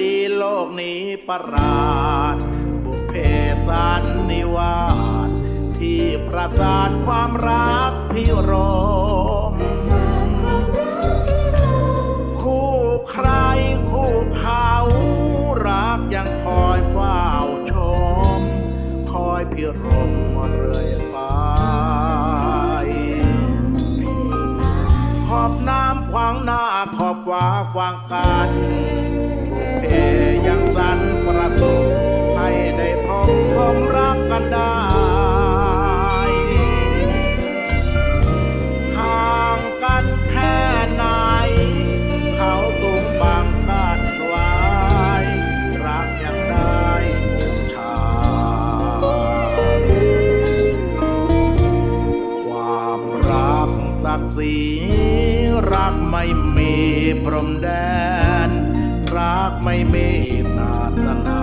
ดีโลกนี้ประหลาด บุพเพสันนิวาสที่ประสาทความรักพิรมคู่ใครคู่เขารักยังคอยเฝ้าชม คอยพิรมเรื่อยไปขอบน้ำขวางหน้าขอบฟ้าขวางกันบุพเพ ยังสันประสบให้ได้พบสมรักกันได้ห่างกันแค่ไหน เขาสูงบางกันไว้รักยังได้บูชาความรักศักดิ์ศรีรักไม่มีพรมแดนักไม่มีศาสนา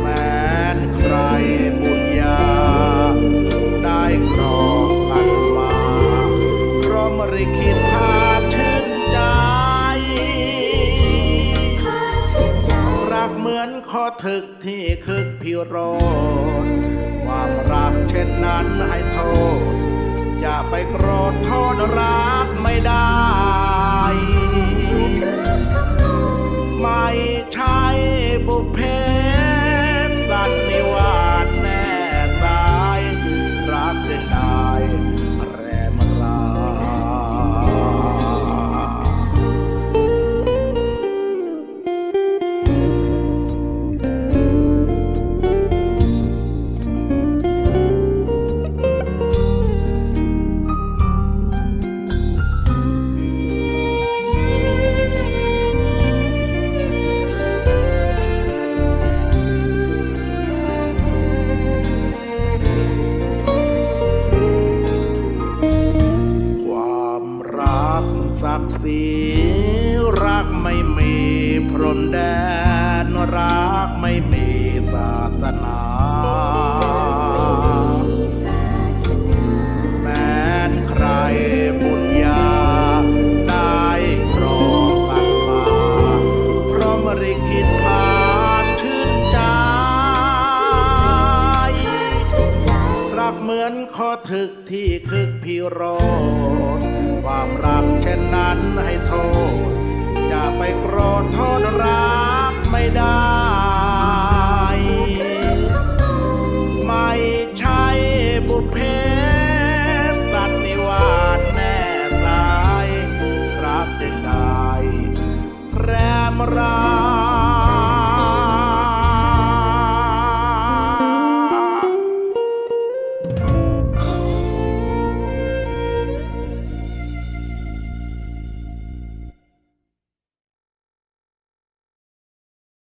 แม้นใครบุญญา ได้ครองกันมาเพราะมริคิดพาชื่นใจรักเหมือนข้อถึกที่คึกพิโรธความรักเช่นนั้นให้โทษ ศักดิ์ศรีรักไม่มีพรมแดน รักไม่มีศาสนาแม้นใครบุญญาได้ครองกันมาเพราะมริคิดพาชื่นใจ รักเหมือนข้อถึกที่คึกพิโรธ ความรักเช่นนั้นให้โทษ อย่าไปโกรธโทษรักไม่ได้ ไม่ใช่บุพเพสันนิวาสแน่ตายรักจึงได้แรมรา